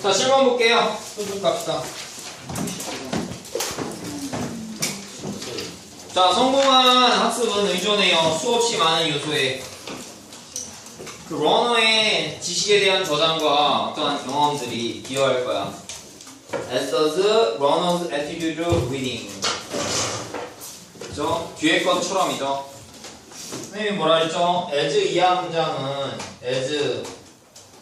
자, 실험 볼게요. 좀 갑시다. 자, 성공한 학습은 의존해요. 수없이 많은 요소에. 그 러너의 지식에 대한 저장과 어떠한 경험들이 기여할 거야. As does runner's attitude reading. 그죠? 뒤에 것처럼이죠. 선생님이 뭐라 했죠? as 이하 문장은 as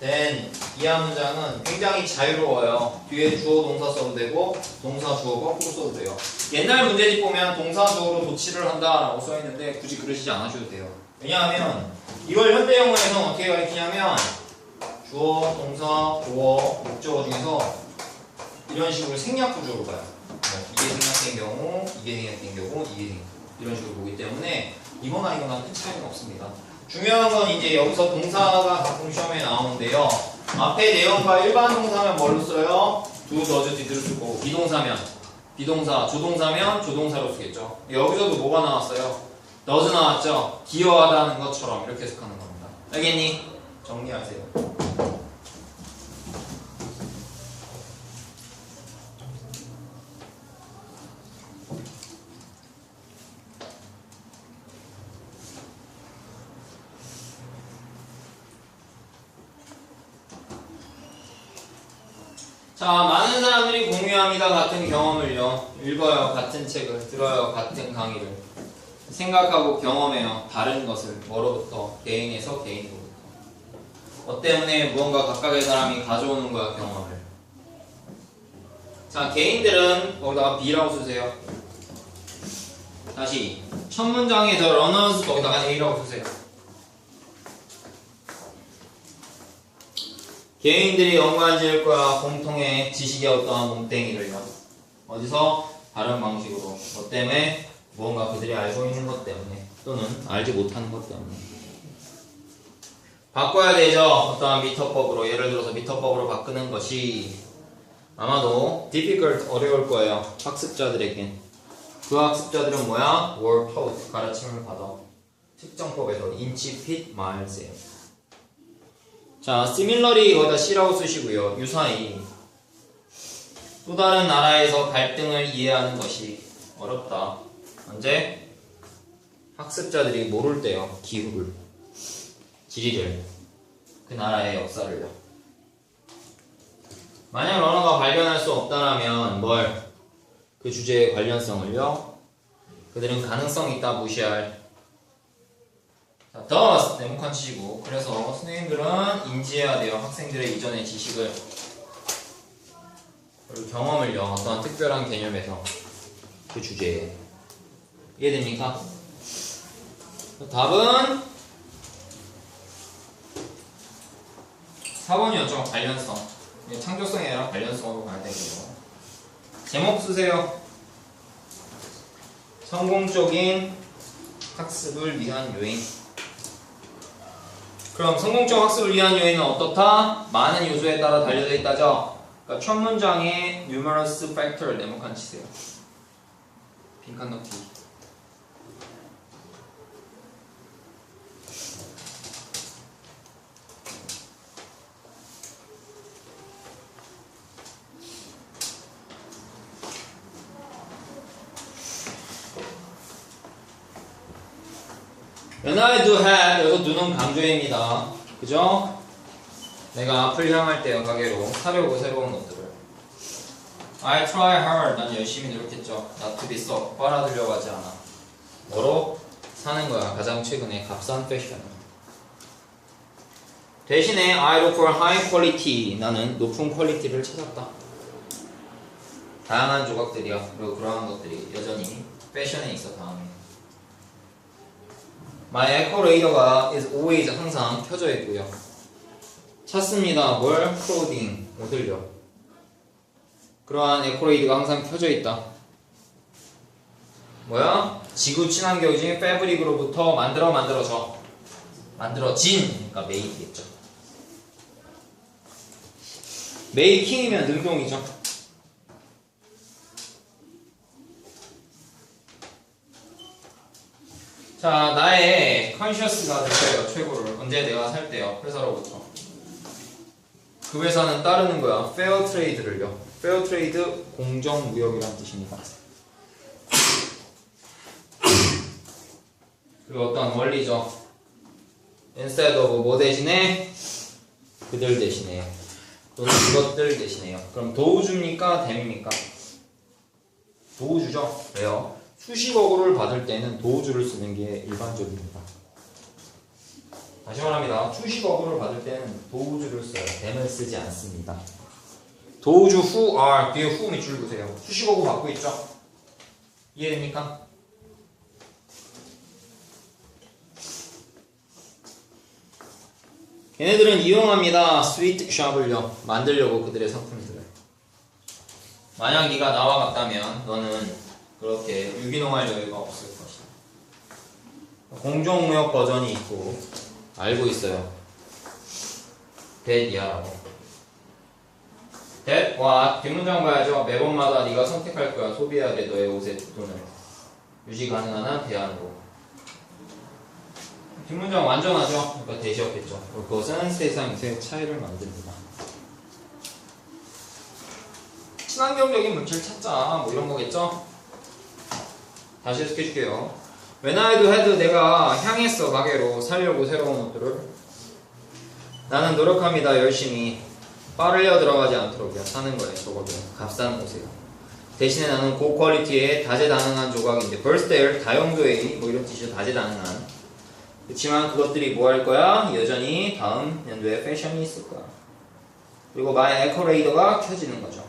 then 이하 문장은 굉장히 자유로워요. 뒤에 주어 동사 써도 되고 동사 주어 거꾸로 써도 돼요. 옛날 문제집 보면 동사 주어로 도치를 한다라고 써 있는데 굳이 그러시지 않으셔도 돼요. 왜냐하면 이걸 현대 영어에서는 어떻게 가르치냐면 주어, 동사, 보어, 목적어 중에서 이런 식으로 생략 구조로 가요. 뭐 이게 생략된 경우, 이게 생략된 경우, 이게 생략 이런 식으로 보기 때문에 이거나 이거나 큰 차이는 없습니다. 중요한 건 이제 여기서 동사가 가끔 시험에 나오는데요. 앞에 내용과 일반 동사면 뭘로 써요? do, does, did를 쓰고 비동사면 비동사, 조동사면 조동사로 쓰겠죠. 여기서도 뭐가 나왔어요? does 나왔죠? 기여하다는 것처럼 이렇게 해석하는 겁니다. 알겠니? 정리하세요. 자, 많은 사람들이 공유합니다. 같은 경험을요. 읽어요. 같은 책을. 들어요. 같은 강의를. 생각하고 경험해요. 다른 것을. 뭐로부터? 개인에서 개인으로부터. 뭐 때문에 무언가 각각의 사람이 가져오는 거야, 경험을. 자, 개인들은 거기다가 B라고 쓰세요. 다시. 첫 문장에 더 runners 거기다가 A라고 쓰세요. 개인들이 연관 지을 거야 공통의 지식의 어떠한 몸땡이를요 어디서 다른 방식으로. 뭐 때문에 무언가 그들이 알고 있는 것 때문에 또는 알지 못하는 것 때문에. 바꿔야 되죠. 어떠한 미터법으로 예를 들어서 미터법으로 바꾸는 것이 아마도 difficult 어려울 거예요. 학습자들에겐 그 학습자들은 뭐야? were taught 가르침을 받아. 특정법에서 인치, 핏, 마일스예요 자, similarly 거기다 C라고 쓰시고요. 유사히 또 다른 나라에서 갈등을 이해하는 것이 어렵다. 언제? 학습자들이 모를 때요. 기후를, 지리를, 그 나라의 역사를요. 만약 러너가 발견할 수 없다라면 뭘? 그 주제의 관련성을요. 그들은 가능성이 있다 무시할 자, thus 네모칸 치시고 그래서 선생님들은 인지해야 돼요. 학생들의 이전의 지식을 그리고 경험을요. 어떠한 특별한 개념에서 그 주제에 이해됩니까? 답은 4번이었죠. 관련성. 이게 창조성이 아니라 관련성으로 가야 되고요. 제목 쓰세요. 성공적인 학습을 위한 요인. 그럼 성공적 학습을 위한 요인은 어떻다? 많은 요소에 따라 달려져 있다죠. 그러니까 첫 문장에 numerous factor 네모칸 치세요. 빈칸 넣기. When I do have 여기서 do는 강조입니다. 그죠? 내가 앞을 향할 때요 가게로 사려고 새로운 것들을. I try hard. 난 열심히 노력했죠. Not to be so 빨아들려고 하지 않아. 뭐로? 사는 거야. 가장 최근에 값싼 패션 대신에 I look for high quality. 나는 높은 퀄리티를 찾았다. 다양한 조각들이요 그리고 그러한 것들이 여전히 패션에 있어 다음에. My echo radar가 is always 항상 켜져 있고요. 찾습니다. 뭘? clothing 옷을요. 그러한 에코레이드가 항상 켜져 있다. 뭐야? 지구 친환경적인 패브릭으로부터 만들어 만들어져. 만들어진, 그러니까 메이드겠죠. 메이킹이면 능동이죠. 자, 나의 컨셔스가 될 거예요, 최고를. 언제 내가 살 때요, 회사로부터. 그 회사는 따르는 거야. 페어 트레이드를요. 페어 트레이드 공정 무역이란 뜻입니다. 그리고 어떤 원리죠. instead of 뭐 대신에 그들 대신에요. 또는 그것들 대신에요. 그럼 도우주입니까? 댐입니까? 도우주죠. 왜요? 수식어구를 받을 때는 도우주를 쓰는 게 일반적입니다. 다시 말합니다. 수식 어구를 받을 때는 도우주를 써요. 댐을 쓰지 않습니다. 도우주 who are 뒤에 who 밑줄 그세요. 수식 어구 받고 있죠? 이해됩니까? 얘네들은 이용합니다. 스위트 샵을요. 만들려고 그들의 상품들을. 만약 네가 나와 같다면 너는 그렇게 유기농할 여유가 없을 것이다. 공정무역 버전이 있고 알고 있어요. that 이하라고. that what 뒷문장 봐야죠. 매번마다 네가 선택할 거야. 소비해야 돼 너의 옷의 돈을 유지 가능한 한 대안으로. 뒷문장 완전하죠. 그러니까 대시였겠죠. 그것은 세상에서의 차이를 만듭니다. 친환경적인 물질 찾자. 뭐 이런 거겠죠? 다시 해석해줄게요. When I do had 내가 향했어 가게로 살려고 새로운 옷들을. 나는 노력합니다 열심히. 빠르려 들어가지 않도록요 사는 거예요 적어도 값싼 옷이요 대신에 나는 고퀄리티의 다재다능한 조각인데 birthday 다용도의 뭐 이런 뜻이죠 다재다능한. 그렇지만 그것들이 뭐 할 거야? 여전히 다음 연도에 패션이 있을 거야. 그리고 마의 에코레이더가 켜지는 거죠.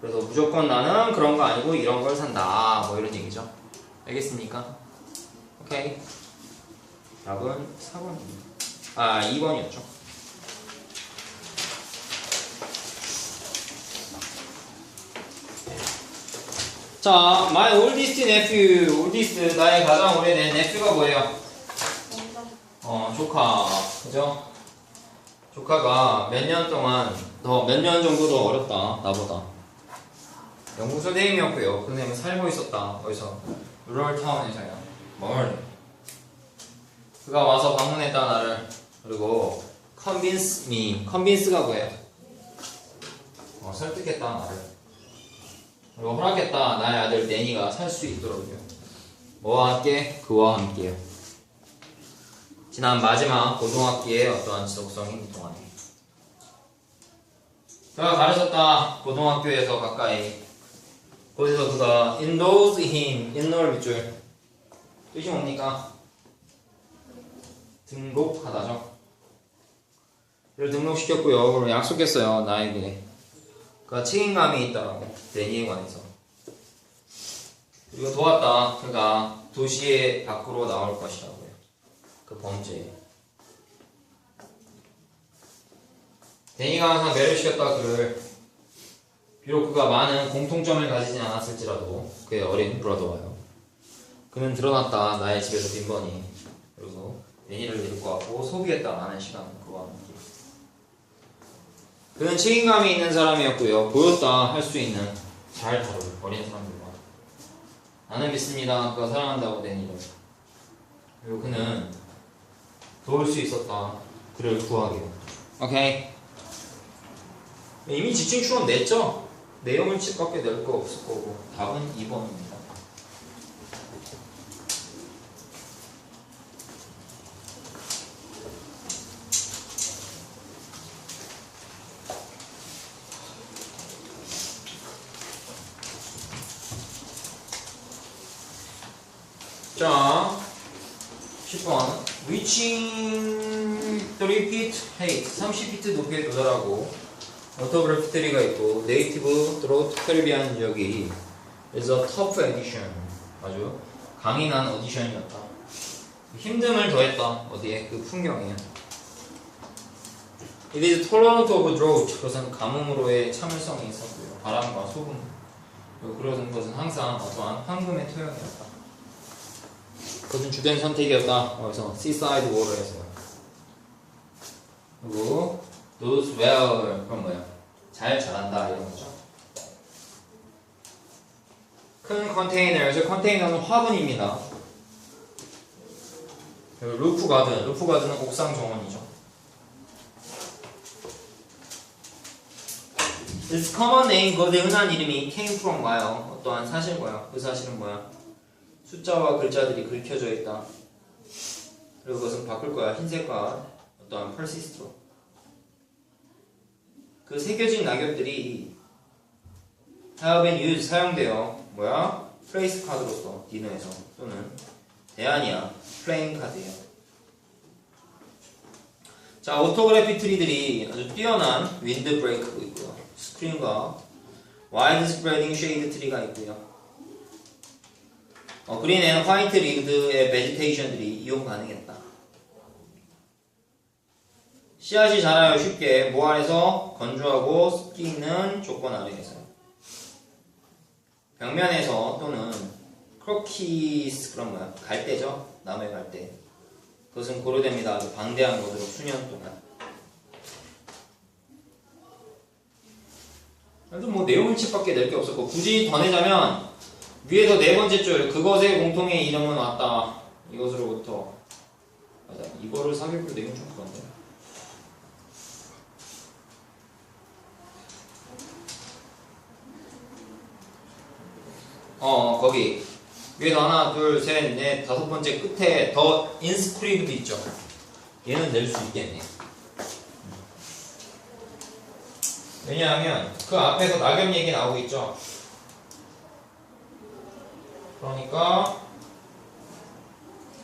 그래서 무조건 나는 그런 거 아니고 이런 걸 산다. 뭐 이런 얘기죠. 알겠습니까? 오케이. 답은 4번입니다 아 2번이었죠. 자 my oldest nephew. Oldest 나의 가장 오래된 nephew가 뭐예요? 어 조카. 그죠? 조카가 몇 년 동안 더 몇 년 정도 더 어렸다 나보다. 영국 선생님이었고요. 그네는 살고 있었다 어디서. 루럴 타운에서요 뭘 그가 와서 방문했다 나를 그리고 convince me convince가 뭐예요? 어, 설득했다 나를. 그리고 허락했다 나의 아들 데니가 살 수 있도록요. 뭐와 함께? 그와 함께요. 지난 마지막 고등학기의 어떠한 지속성인 동안에. 그가 가르쳤다 고등학교에서 가까이. 거기서 그가 indulge him 인노를 밑줄 뜻이 뭡니까? 등록하다죠? 를 등록시켰고요. 그리고 약속했어요 나에게. 그가 책임감이 있다라고 데니에 관해서. 그리고 도왔다. 그가 도시의 밖으로 나올 것이라고요. 그 범죄에. 데니가 항상 매를 시켰다. 그를 비록 그가 많은 공통점을 가지진 않았을지라도 그의 어린 브라더와요 그는 드러났다. 나의 집에서 빈번히 그리고 데니를 데리고 왔고 소비했다. 많은 시간을 그와 함께 그는 책임감이 있는 사람이었고요. 보였다 할 수 있는 잘 다룰 어린 사람들과. 나는 믿습니다. 그가 사랑한다고 데니를 그리고 그는 도울 수 있었다. 그를 구하게. 오케이. 이미 지칭 추론 냈죠? 내용을 칩밖에 낼 거 없을 거고 답은 2번입니다 자 10번 reaching 3 feet. Height 30피트 높이에 도달하고 오토그래피트리가 있고 네이티브 드로트 캐리비안 지역이 is a tough 아주 강인한 오디션이었다. 힘듦을 더했다 어디에 그 풍경에 It is tolerant of drought. 그것은 가뭄으로의 참을성이 있었고요. 바람과 소금. 그리고 그런 것은 항상 어떠한 황금의 토양이었다 그것은 주된 선택이었다 그래서 seaside water에서 그리고 does well 그건 뭐야? 잘 자란다 이런 거죠. 큰 컨테이너, 저 컨테이너는 화분입니다. 그리고 루프 가든, 루프 가든은 옥상 정원이죠. This common name 그것의 흔한 이름이 came from 뭐요? 어떠한 사실 뭐야? 그 사실은 뭐야? 숫자와 글자들이 긁혀져 있다. 그리고 그것은 바꿀 거야. 흰색과 어떠한 persist로. 그 새겨진 낙엽들이 have been used 사용되어 뭐야? 트레이스 카드로서 디너에서 또는 대안이야. 플레잉 카드예요. 자, 오토그래피 트리들이 아주 뛰어난 윈드 브레이크가 있고요. 스크린과 와이드 스프레딩 쉐이드 트리가 있고요. 어, 그린 앤 화이트 리그드의 베지테이션들이 이용 가능했다. 씨앗이 자라요 쉽게. 모아에서 건조하고 습기 있는 조건 아래에서. 벽면에서 또는 크로키스 그런 거야. 갈대죠? 나무의 갈대 그것은 고려됩니다. 아주 방대한 것으로 수년 동안. 그래도 뭐 내용은 책밖에 낼 게 없었고 굳이 더 내자면 위에서 네 번째 줄 그것의 공통의 이름은 왔다. 이것으로부터. 맞아. 이거를 사격으로 내면 좀 그런데. 어 거기. 위에서 하나 둘셋넷 다섯 번째 끝에 더 인스크리브도 있죠. 얘는 낼 수 있겠네. 왜냐하면 그 앞에서 낙엽 얘기 나오고 있죠 그러니까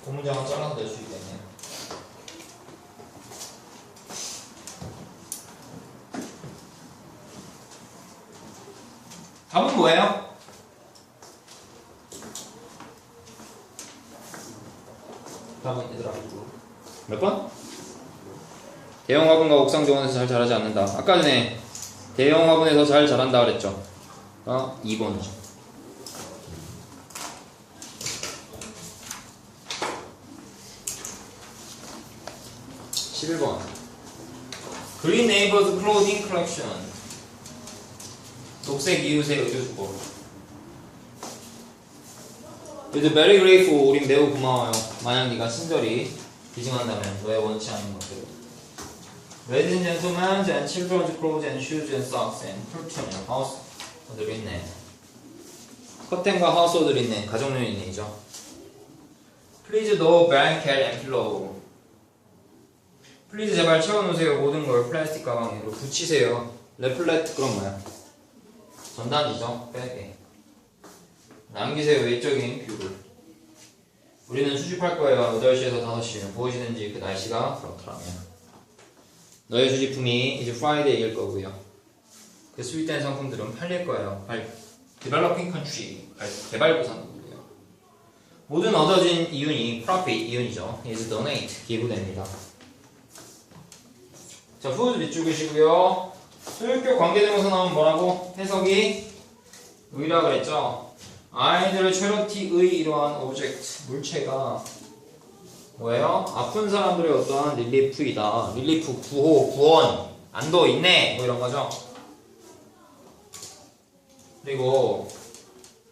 고문장을 잘라서 낼 수 있겠네 답은 뭐예요? 답은 얘들아 몇 번? 대형 화분과 옥상 정원에서 잘 자라지 않는다 아까 전에 대형 화분에서 잘 자란다 그랬죠 어? 2번이죠 11번 Green Neighbors Clothing Collection 녹색 이웃의 의류수거 You're very grateful. 우린 매우 고마워요. 만약 네가 친절히 기증한다면 너의 원치 않은 것들. Ladies and gentlemen, and children's clothes and shoes and socks and curtain and house. 어들 있네. 커튼과 하우스들 있네. 가정용이죠. Please no blanket and pillow. 플리즈 제발 채워놓으세요. 모든 걸 플라스틱 가방으로 붙이세요. 레플렛 그런 거야. 전단지죠. 백에. 남기세요. 외적인 뷰를. 우리는 수집할 거예요. 8시에서 5시. 무엇이든지 그 날씨가 그렇더라면. 너의 수집품이 이제 프라이데이일 거고요. 그 스윗된 상품들은 팔릴 거예요. 발, 디벨로핑 컨트리, 개발구상국이에요. 모든 얻어진 이윤이 profit 이윤이죠. is donate 기부됩니다. 자, 후드 밑줄그시고요. 소유격 관계대명사 나오면 뭐라고? 해석이 의라 그랬죠? 아이들의 체러티의 이러한 오브젝트, 물체가 뭐예요? 아픈 사람들의 어떠한 릴리프이다. 릴리프, 구호, 구원, 안도, 있네. 뭐 이런 거죠. 그리고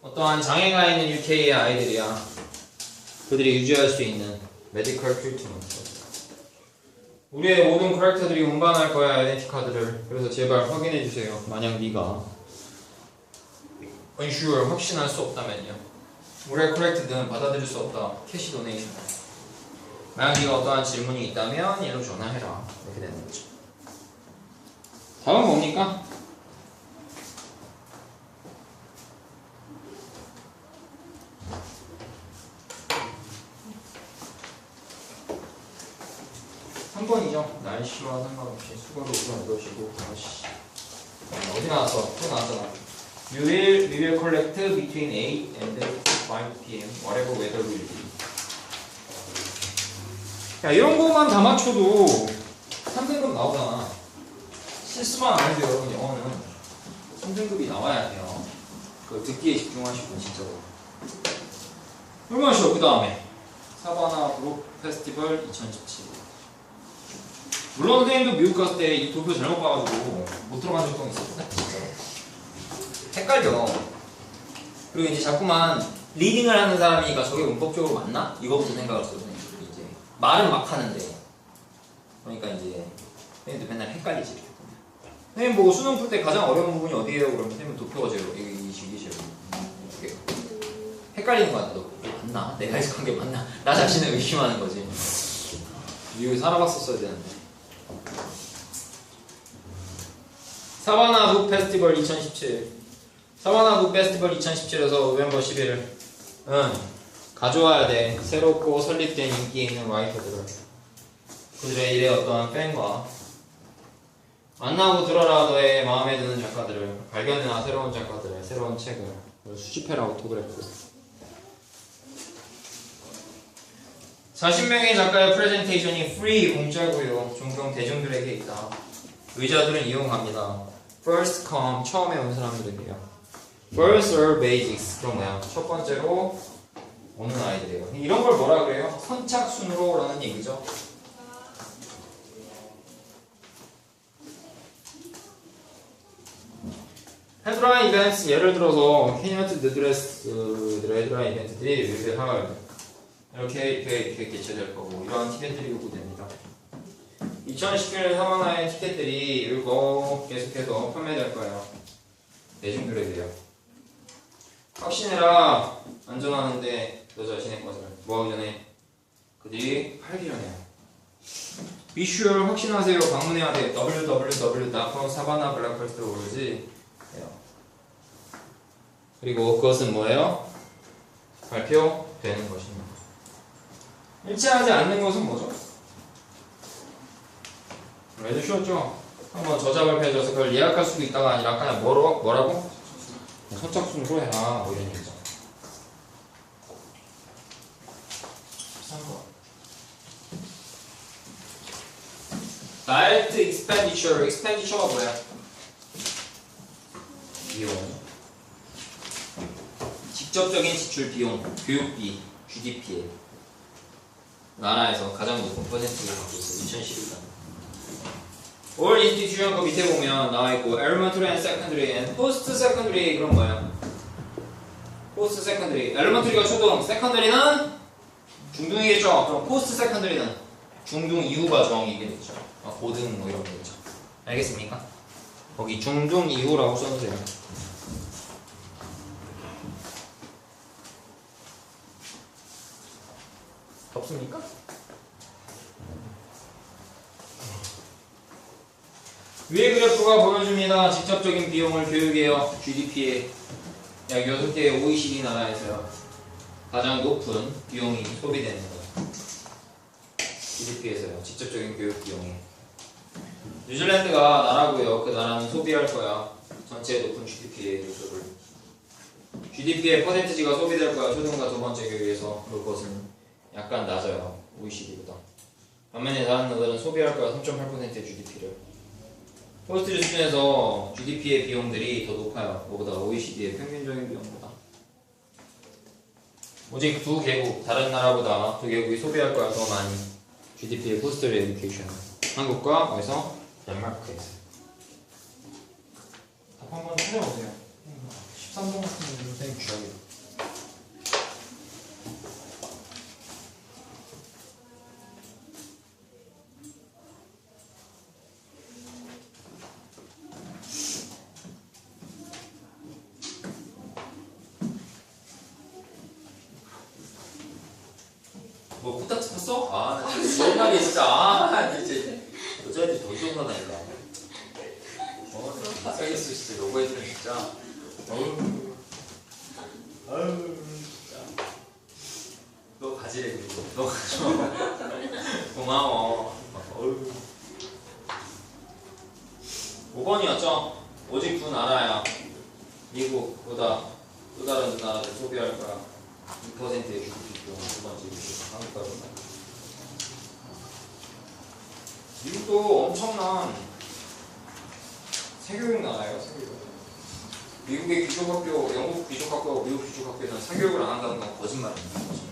어떠한 장애가 있는 UK의 아이들이야. 그들이 유지할 수 있는 메디컬 트리트먼트. 우리의 모든 커렉터들이 운반할 거야 아이덴티 카드를. 그래서 제발 확인해 주세요. 만약 네가 unsure 확신할 수 없다면요. 우리의 커렉트는 받아들일 수 없다. 캐시 도네이션 만약 네가 어떠한 질문이 있다면 얘로 전화해라. 이렇게 되는 거죠. 다음 뭡니까? 한번이죠. 날씨와 상관없이 수고로 우선 넣으시고. 다시 어디 나왔어? 또 나왔잖아. You will, we will collect between 8 and 5 p.m. whatever weather will be. 야 이런 거만 다 맞춰도 3등급 나오잖아. 실수만 안 해도 여러분 영어는. 3등급이 나와야 돼요. 그 듣기에 집중하시고 진짜로. 쉬워 그 다음에. 사바나 브록 페스티벌 2017 물론 선생님도 미국 갔을 때 이 도표 잘못 봐가지고 못 들어간 적도 있었거든 진짜로 헷갈려 그리고 이제 자꾸만 리딩을 하는 사람이니까 저게 문법적으로 맞나? 이거부터 생각을 했어 선생님들이 이제 말은 막 하는데 그러니까 이제 선생님도 맨날 헷갈리지 이렇게 선생님 보고 수능 풀 때 가장 어려운 부분이 어디예요? 그러면 선생님 도표가 이게 이 식이 제일 이게 헷갈리는 거 같아. 너 맞나? 내가 해석한 게 맞나? 나 자신을 의심하는 거지. 미국에 살아봤었어야 되는데. 사바나 북 페스티벌 2017. 사바나 북 페스티벌 2017에서 노벰버 11일. 응. 가져와야 돼. 새롭고 설립된 인기 있는 라이터들을. 그들의 일에 어떠한 팬과 만나고 들어라 너의 마음에 드는 작가들을 발견해나 새로운 작가들의 새로운 책을 수집해라 오토그래프 40명의 작가의 프레젠테이션이 free 공짜고요 종종 대중들에게 있다 의자들은 이용합니다 first come 처음에 온 사람들에게요 first are basics 뭐야 첫 번째로 오는 아이들이에요 이런 걸 뭐라 그래요? 선착순으로 라는 얘기죠 헤드라인 이벤트 예를 들어서 케니어트 드드레스들의 헤드라인 이벤트들이 이렇게 이렇게, 이렇게 개최될 거고 이러한 티켓들이 요구됩니다. 2019년 사만화의 티켓들이 이거 계속해서 판매될 거예요. 대중들에게요. 확신해라 안전하는데 너 자신의 것을 뭐하기 전에 그들이 팔기 전에요. 비슈얼 확신하세요 방문해야 돼 www.savannahblackheartorg 그리고 그것은 뭐예요? 발표되는 것입니다. 일치하지 않는 것은 뭐죠? 매주 쉬웠죠? 한번 저자 발표해줘서 그걸 예약할 수도 있다가 아니라 그냥 뭐로, 뭐라고? 선착순으로 해라 뭐 이런 얘기죠. 13번 Direct expenditure, expenditure가 뭐야? 비용 직접적인 지출 비용, 교육비, GDP에 나라에서 가장 높은 퍼센트를 갖고 있어요. 2011년. All institution 그 밑에 보면 나와 있고 elementary and secondary and post secondary 그런 거예요. post secondary. elementary가 초등, secondary는 중등이겠죠. 그럼 post secondary는 중등 이후 과정이겠죠. 아, 고등 뭐 이런 거겠죠. 알겠습니까? 거기 중등 이후라고 써주세요. 덥습니까? 위의 그래프가 보여줍니다. 직접적인 비용을 교육에요. GDP에 약 6개의 OECD 나라에서요. 가장 높은 비용이 소비되는 거예요. GDP에서요. 직접적인 교육 비용이. 뉴질랜드가 나라고요. 그 나라는 소비할 거야. 전체 높은 GDP의 요소를. GDP의 퍼센트지가 소비될 거야. 초등과 두 번째 교육에서. 그것은 약간 낮아요. OECD보다. 반면에 다른 나라는 소비할 거야 3.8%의 GDP를. 포스트 수준에서 GDP의 비용들이 더 높아요. 그보다 OECD의 평균적인 비용보다. 오직 두 개국, 다른 나라보다 두 개국이 소비할 거야 더 많이. GDP의 포스트 에듀케이션. 한국과 어디서? 덴마크에서. 답 한번 찾아보세요. 13번 같은 경우는 선생님. 뭐 코딱지 팠어? 아, 나 진짜 시원하게 진짜. 아, 나 진짜. 여자애들이 더 시원하다니까. 어, 사이스 진짜 로고해주면 진짜. 어우. 아유, 진짜. 너 가지래, 그리고. 너 가져. 고마워. 어휴. 5번이었죠? 오직 두 나라야. 미국보다 또 다른 나라들 소비할 거야. 2%의 GDP 비용 두 번째 미국, 한국과 좀 미국도 엄청난 사교육 나라예요, 사교육. 미국의 귀족학교, 영국 귀족학교, 미국 귀족학교에서는 사교육을 안 한다는 건 거짓말입니다. 거짓말.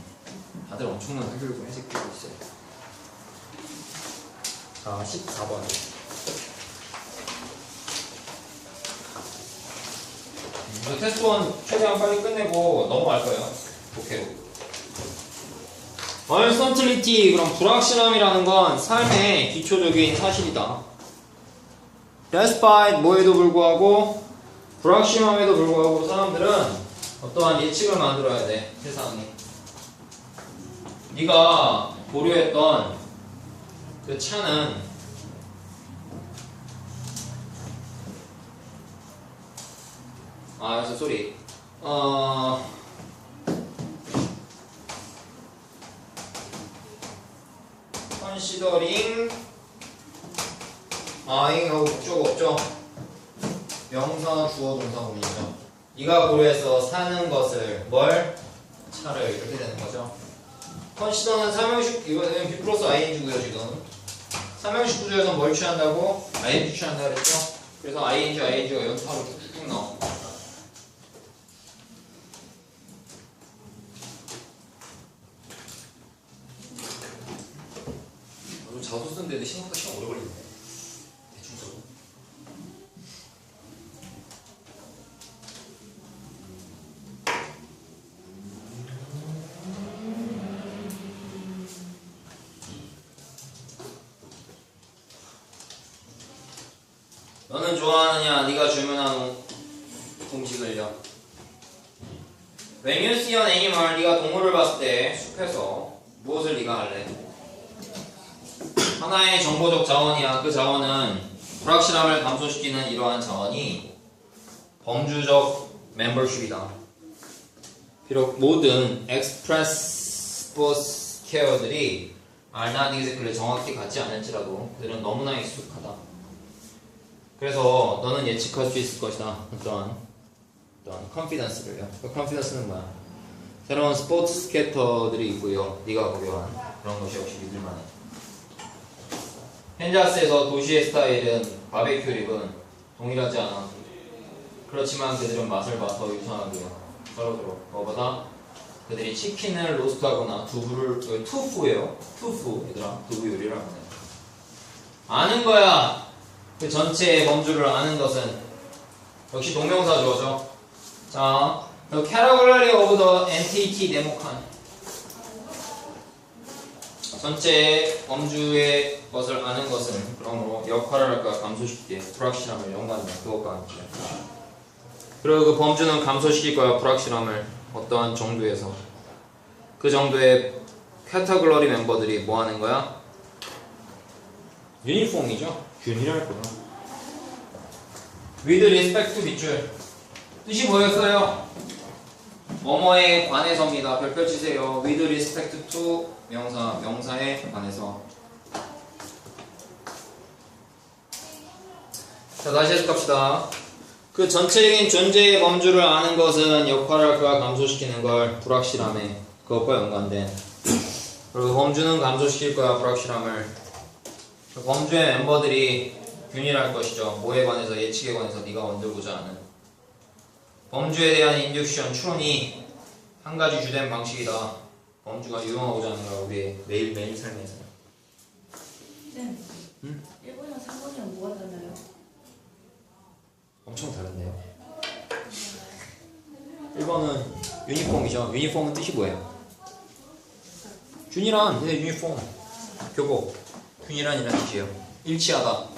다들 엄청난 사교육을 해석되고 있어요. 자, 14번. 이 테스트 원 최대한 빨리 끝내고 넘어갈 거예요. 독해로. Uncertainty 그럼 불확실함이라는 건 삶의 기초적인 사실이다. despite 뭐에도 불구하고 불확실함에도 불구하고 사람들은 어떠한 예측을 만들어야 돼 세상에 네가 고려했던 그 차는 아 그래서 소리 어 considering 아잉하고 목적 없죠? 명사 주어 동사 문이죠. 네가 고려해서 사는 것을 뭘? 차를 이렇게 되는 거죠. 컨시더는 삼형식 이거는 B 플러스 ING고요 지금. 삼형식 구조에서 뭘 취한다고? ING 취한다 그랬죠? 그래서 ING, ING가 연속하로 쭉쭉 나와 좀 자소 쓰는데 생각보다 시간 오래 걸리네 대충 써도 너는 좋아하느냐? 네가 주문한 음식을요. When you see an animal, 네가 동물을 봤을 때 숲에서 무엇을 네가 할래? 하나의 정보적 자원이야. 그 자원은 불확실함을 감소시키는 이러한 자원이 범주적 멤버십이다. 비록 모든 sports 케어들이 exactly 정확히 같지 않을지라도 그들은 너무나 익숙하다. 그래서 너는 예측할 수 있을 것이다. 어떠한 어떠한 컨피던스를요. 그 컨피던스는 뭐야? 새로운 스포츠 스케터들이 있고요. 네가 고려한 그런 것이 역시 믿을만해. 펜자스에서 도시의 스타일은 바베큐 립은 동일하지 않아. 그렇지만 그들은 맛을 봐더 유창하고요. 서로서로 그거보다 그들이 치킨을 로스트하거나 두부를 어, 투푸예요. 투푸 얘들아 두부 요리를 하네. 아는 거야. 그 전체의 범주를 아는 것은 역시 동명사 주어죠. 자, the category of the entity 데모칸 전체의 범주의 것을 아는 것은 그러므로 역할을 할까 감소시키게 불확실함을 연관해 그것과 함께 그리고 그 범주는 감소시킬 거야 불확실함을 어떠한 정도에서 그 정도의 카테고리 멤버들이 뭐 하는 거야? 유니폼이죠 균일할 거야. With respect to 밑줄 뜻이 뭐였어요? 뭐뭐에 관해서입니다. 별표 치세요. With respect to 명사 명사에 관해서. 자 다시 해석합시다. 그 전체적인 존재의 범주를 아는 것은 역할을 그가 감소시키는 걸 불확실함에 그것과 연관된. 그리고 범주는 감소시킬 거야 불확실함을. 그 범주의 멤버들이 균일할 것이죠 뭐에 관해서 예측에 관해서 네가 만들고자 하는 범주에 대한 인덕션 추론이 한 가지 주된 방식이다 범주가 유용하고자 하는 거야 우리의 매일 매일 삶에서 네. 응? 1번이랑 3번이랑 뭐가 달라요? 엄청 다른데요 1번은 유니폼이죠 유니폼은 뜻이 뭐예요? 균일한 네 유니폼 교복 균일한이라는 뜻이에요. 일치하다.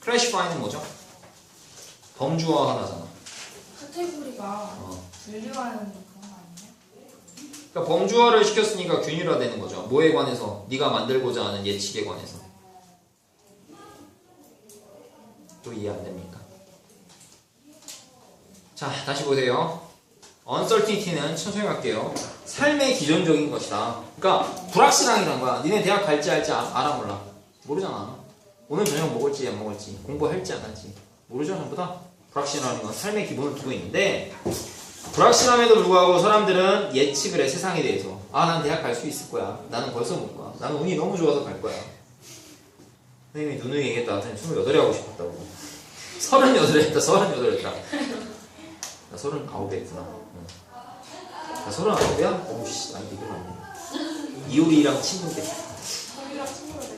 클래시파이는 뭐죠? 범주화 하나잖아. 카테고리가 어. 분류하는 그런 거 아니에요? 그러니까 범주화를 시켰으니까 균일화되는 거죠. 뭐에 관해서? 네가 만들고자 하는 예측에 관해서. 또 이해 안 됩니까? 자 다시 보세요. Uncertainty는 천천히 갈게요. 삶의 기존적인 것이다 그러니까 불확실함이란 거야. 니네 대학 갈지 할지 아- 알아 몰라. 모르잖아. 오늘 저녁 먹을지 안 먹을지 공부할지 안 할지 모르죠 전부 다. 불확실함인 건 삶의 기본을 두고 있는데 불확실함에도 불구하고 사람들은 예측을 해 세상에 대해서. 아 난 대학 갈 수 있을 거야. 나는 벌써 못 가. 나는 운이 너무 좋아서 갈 거야. 선생님이 누누이 얘기했다. 나한테 28에 하고 싶었다고. 38에 했다. 38에 했다 나 39에 했구나. 응. 나 39이야? 오우씨. 아니 이거 맞네 이효리랑 친구인데. 공유랑 돼요.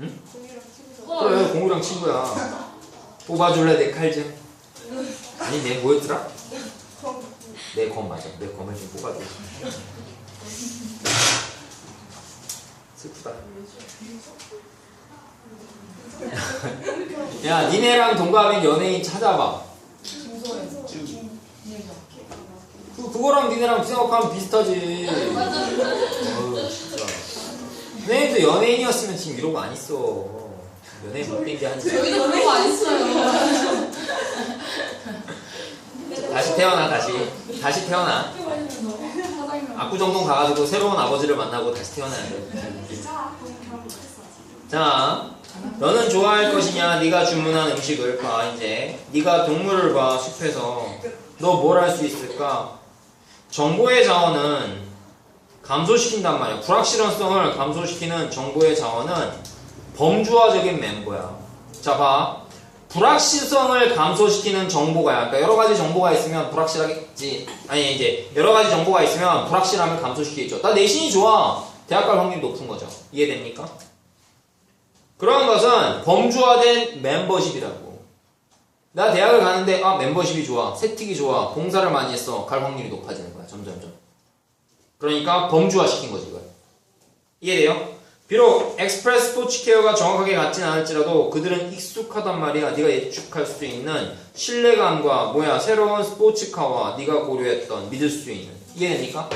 응? 공유랑 친구가 그래 공우랑 친구야. 뽑아줄래 내칼 좀? 아니 내 뭐였더라? 내 검 맞아. 내 검을 좀 뽑아줘. 슬프다. 야 니네랑 동갑인 연예인 찾아봐. 그, 그거랑 니네랑 생각하면 비슷하지 너네도 연예인이었으면 지금 이러고 안 있어 연예인 못된 게 한지 저희도 그런 거안 했어요. 다시 태어나 다시 다시 태어나 압구정동 가가지고 새로운 아버지를 만나고 다시 태어나야 돼. 자, 너는 좋아할 것이냐? 네가 주문한 음식을 봐 이제. 네가 동물을 봐 숲에서. 너 뭘 할 수 있을까? 정보의 자원은 감소시킨단 말이야. 불확실성을 감소시키는 정보의 자원은 범주화적인 멤버야. 자, 봐. 불확실성을 감소시키는 정보가 그러니까 여러 가지 정보가 있으면 불확실하겠지. 아니 이제 여러 가지 정보가 있으면 불확실함을 감소시키겠죠. 나 내신이 좋아. 대학 갈 확률이 높은 거죠. 이해됩니까? 그런 것은 범주화된 멤버십이라고. 나 대학을 가는데 아 멤버십이 좋아, 세틱이 좋아, 봉사를 많이 했어, 갈 확률이 높아지는 거야 점점점. 그러니까 범주화시킨 거지 이걸. 이해돼요? 비록 엑스프레스 스포츠 케어가 정확하게 같진 않을지라도 그들은 익숙하단 말이야. 네가 예측할 수 있는 신뢰감과 뭐야 새로운 스포츠카와 네가 고려했던 믿을 수 있는 이해됩니까?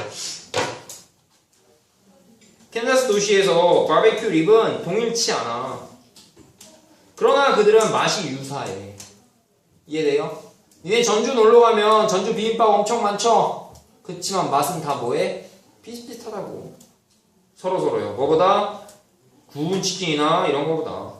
캔자스 도시에서 바베큐 립은 동일치 않아. 그러나 그들은 맛이 유사해. 이해돼요? 니네 전주 놀러 가면 전주 비빔밥 엄청 많죠? 그치만 맛은 다 뭐해? 비슷비슷하다고. 서로서로요. 뭐보다? 구운 치킨이나 이런 거보다.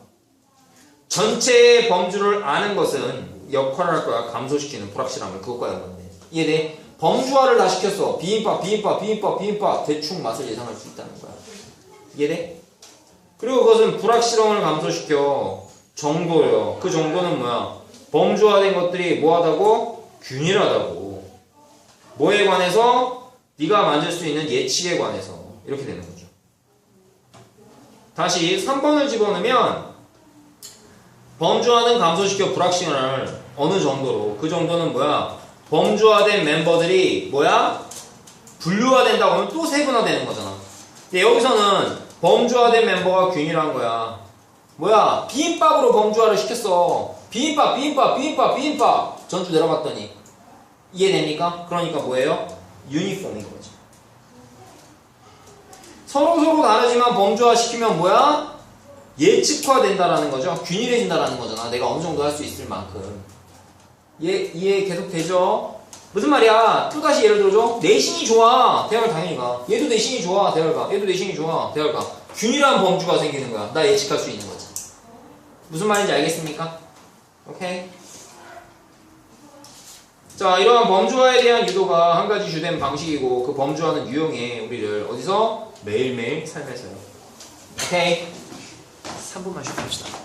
전체의 범주를 아는 것은 역할을 할 거야. 감소시키는 불확실함을 그것과 연관돼. 이해돼? 범주화를 다 시켰어. 비빔밥, 비빔밥, 비빔밥, 비빔밥. 대충 맛을 예상할 수 있다는 거야. 이해돼? 그리고 그것은 불확실함을 감소시켜. 정도요. 그 정도는 뭐야? 범주화된 것들이 뭐하다고? 균일하다고. 뭐에 관해서? 네가 만들 수 있는 예측에 관해서. 이렇게 되는 거죠. 다시 3번을 집어넣으면 범주화는 감소시켜 불확실을 어느 정도로 그 정도는 뭐야? 범주화된 멤버들이 뭐야? 분류화된다고 하면 또 세분화되는 거잖아. 근데 여기서는 범주화된 멤버가 균일한 거야. 뭐야? 비빔밥으로 범주화를 시켰어. 비빔밥, 비빔밥, 비빔밥, 비빔밥. 전주 내려봤더니 이해됩니까? 그러니까 뭐예요? 유니폼인 거죠. 서로 서로 다르지만 범주화 시키면 뭐야? 예측화된다라는 거죠. 균일해진다라는 거잖아. 내가 어느 정도 할 수 있을 만큼. 이해, 이해 계속 되죠? 무슨 말이야? 또 다시 예를 들어줘. 내신이 좋아. 대학을 당연히 가. 얘도 내신이 좋아. 대학을 가. 얘도 내신이 좋아. 대학을 가. 균일한 범주가 생기는 거야. 나 예측할 수 있는 거지. 무슨 말인지 알겠습니까? 오케이. 자, 이러한 범주화에 대한 유도가 한 가지 주된 방식이고 그 범주화는 유용해 우리를 어디서 매일매일 삶에서요. 오케이. 3분만 쉬고 갑시다.